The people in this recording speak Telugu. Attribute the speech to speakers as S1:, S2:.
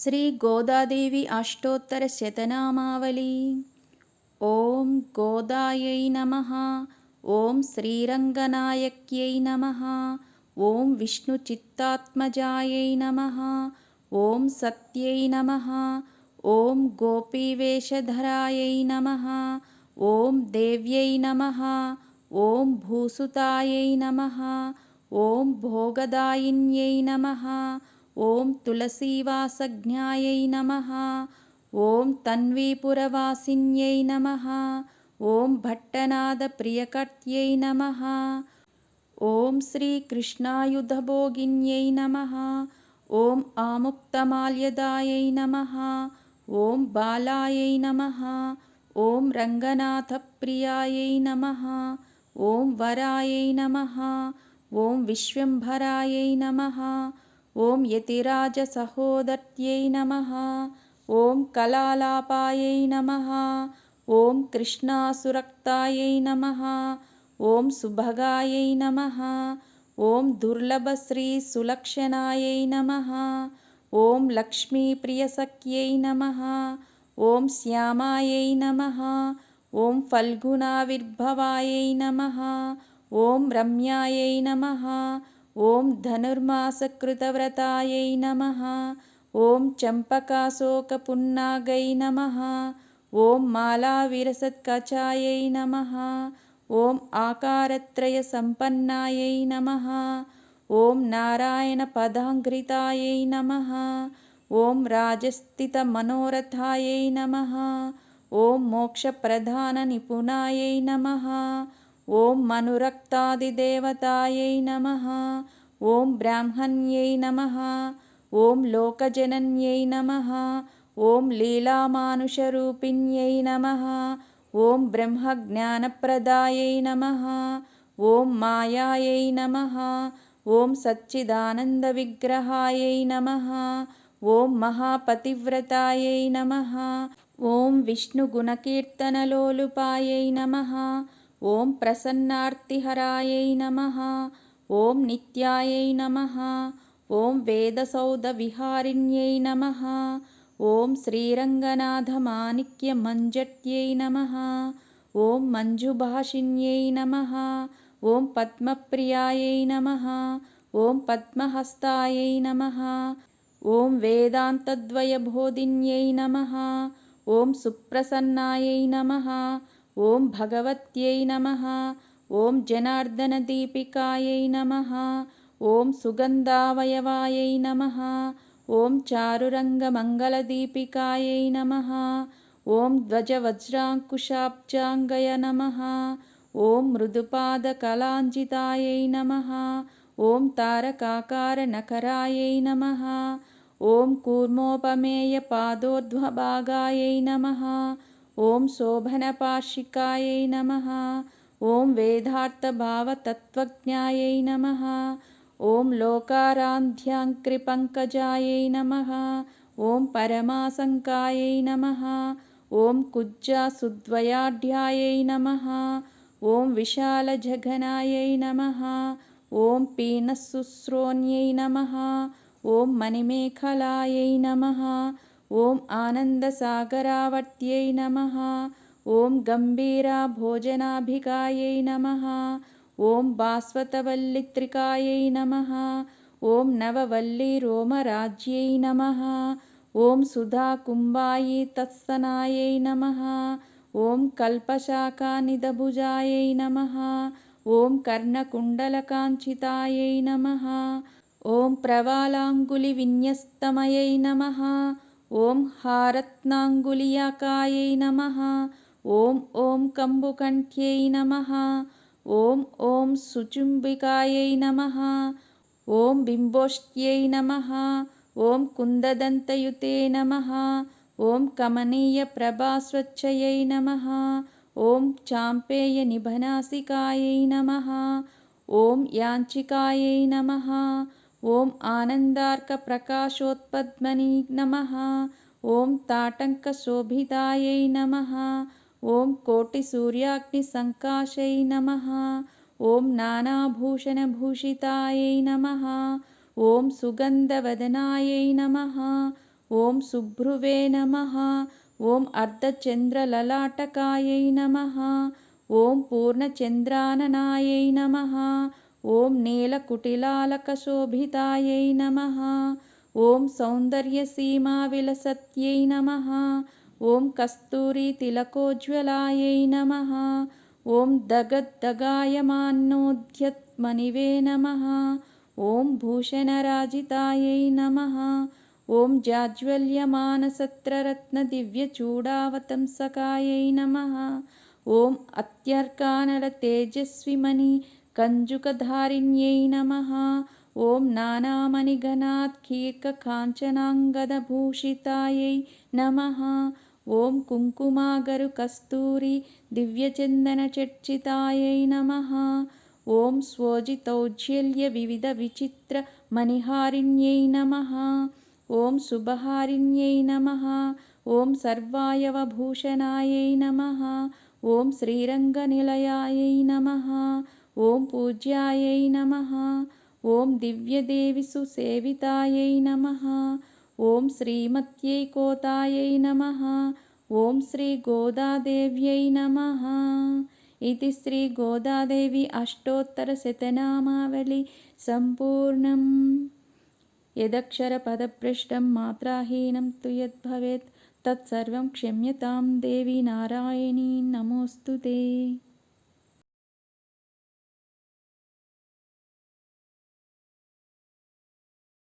S1: శ్రీ గోదాదేవి అష్టోత్తర శతనామావళి ఓం గోదాయై నమ ఓం శ్రీరంగనాయక్యై నమ ఓం విష్ణు చిత్తాత్మజాయై నమ ఓం సత్యై నమ ఓం గోపీవేషధరాయై నమ ఓం దేవ్యై నమ ఓం భూసుతాయై నమ ఓం భోగదాయిన్యై నమ ఓం తులసీవాసజ్ఞాయై నమ. ఓం తన్వీపురవాసిన్యై నమ. ఓం భట్టనాదప్రియకర్త్యై నమ. ఓం శ్రీకృష్ణాయుధభోగిన్యై నమ. ఓం ఆముక్తమాల్యదాయై నమ. ఓం బాలాయై నమ. ఓం రంగనాథప్రియాయై నమ. ఓం వరాయై నమ. ఓం విశ్వంభరాయై నమ. ॐ यतिराजसहोदत्यै नमः। ॐ कलालापायै नमः। ॐ कृष्णासुरक्तायै नमः। ॐ सुभगायै नमः। ॐ दुर्लभश्रीसुलक्षणायै नमः। ॐ लक्ष्मीप्रियसख्यै नमः। ॐ श्यामायै नमः। ॐ फल्गुणाविर्भवायै नमः। ॐ रम्यायै नमः। ఓం ధనుర్మాసకృతవ్రతాయై నమ. ఓం చంపకాశోకపున్నాగై నమ. ఓం మాలావిరసత్కచాయై నమ. ఓం ఆకారత్రయసంపన్నాయై నమ. ఓం నారాయణపదాంఘ్రితాయై నమ. ఓం రాజస్థితమనోరథాయై నమ. ఓం మోక్షప్రధాననిపుణాయై నమ. ఓం మనురక్తాదిదేవతాయై నమ. ఓం బ్రాహ్మణ్యై నమ. ఓం లోకజనన్యై నమ. ఓం లీలామానుషరూపిణ్యై నమ. ఓం బ్రహ్మజ్ఞానప్రదాయై నమ. ఓం మాయాయై నమ. ఓం సచ్చిదానందవిగ్రహాయై నమ. ఓం మహాపతివ్రతాయై నమ. ఓం విష్ణుగుణకీర్తనలోలుపాయై నమ. ఓం ప్రసన్నార్తిహరాయై నమ. ఓం నిత్యాయై నమ. ఓం వేదసౌధవిహారిణ్యై నమ. ఓం శ్రీరంగనాథ మాణిక్య మంజట్యై నమ. ఓం మంజుభాషిణ్యై నమ. ఓం పద్మప్రియాయై నమ. ఓం పద్మహస్తాయై నమ. ఓం వేదాంతద్వయబోధిన్యై నమ. ఓం సుప్రసన్నాయై నమ. ఓం భగవత్యై నమ. ఓం జనార్దన దీపికాయై నమ. ఓం సుగంధావయవాయై నమ. ఓం చారురంగమంగళదీపికాయై నమ. ఓం ధ్వజవజ్రాంకుశాబ్జాంగయ నమ. ఓం మృదుపాదకలాంజితాయై నమ. ఓం తారకాకారనకరాయై నమ. ఓం కూర్మోపమేయ పాదోర్ధ్వభాగాయై నమ. ఓం శోభనపార్షికాయై నమ. ఓం వేదార్థభావతత్వజ్ఞాయై నమ. ఓం లోకారాంధ్యాంకృపంకజాయై నమ. ఓం పరమాసంకాయై నమ. ఓం కుజ్జాసుద్వయాఢ్యాయై నమ. ఓం విశాలజఘనాయై నమ. ఓం పీనసుశ్రోణ్యై నమ. ఓం మణిమేఖలాయై నమ. ఓం ఆనందసాగరావర్త్యై నమ. ఓం గంభీరాభోజనాభికాయై నమ. ఓం బాస్వతవల్లిత్రికాయై నమ. ఓం నవవల్లిరోమరాజ్యై నమ. ఓం సుధాకుంభాయి తత్సనాయై నమ. ఓం కల్పశాఖానిదభుజాయై నమ. ఓం కర్ణకుండలకాంచితాయై నమ. ఓం ప్రవాలాంగులివిన్యస్తమయై నమ. ॐ हारत्नाङ्गुलियाकायै नमः। ॐ ॐ कम्बुकण्ठ्यै नमः। ॐ ॐ सुचुम्बिकायै नमः। ॐ बिम्बोष्ट्यै नमः। ॐ कुन्ददन्तयुते नमः। ॐ कमनीयप्रभास्वच्छयै नमः। ॐ चाम्पेयनिभनासिकायै नमः। ॐ याञ्चिकायै नमः। ఓం ఆనందార్క ప్రకాశోత్పద్మని నమ. ఓం తాటంక తాటంకశోభితాయై నమ. ఓం కోటి సూర్యాగ్ని సంకాశై నమ. ఓం నానాభూషణ నానాభూషణభూషితాయై నమ. ఓం సుగంధవదనాయై నమ. ఓం సుభ్రువే నమ. ఓం అర్ధచంద్రలలాటకాయై నమ. ఓం పూర్ణచంద్రాననాయై నమ. ఓం నీలకుటిలాలకశోభితాయై నమ. ఓం సౌందర్యసీమావిలసత్యై నమ. ఓం కస్తూరి తిలకోజ్వలాయై నమ. ఓం దగద్దగాయమాన్నోద్యత్మనివే నమ. ఓం భూషణరాజితాయై నమ. ఓం జాజ్వల్యమానసత్రరత్నదివ్యచూడావతంసకాయై నమ. ఓం అత్యర్కానల తేజస్విమణి నమ ఓం నానామణిగణాత్కీర్కకాంచనాంగదభూషితాయై నమ. ఓం కుంకుమాగరు కస్తూరి దివ్యచందనచర్చితాయై నమ. ఓం స్వోజితౌజ్వల్య వివిధ విచిత్ర మణిహారిణ్యై నమ. ఓం శుభహారిణ్యై నమ. ఓం సర్వాయవభూషణాయై నమ. ఓం పూజ్యాయై నమ. ఓం దివ్యదేవి సుసేవితాయై నమ. ఓం శ్రీమత్యై కోతాయై నమ. ఓం శ్రీ గోదాదేవ్యై నమ. ఇది శ్రీ గోదాదేవి అష్టోత్తర శతనామావళి సంపూర్ణం. యదక్షరపదభ్రష్టం మాత్రాహీనం తు యద్భవేత్ తత్సర్వం క్షమ్యతాం దేవి నారాయణీ నమోస్తు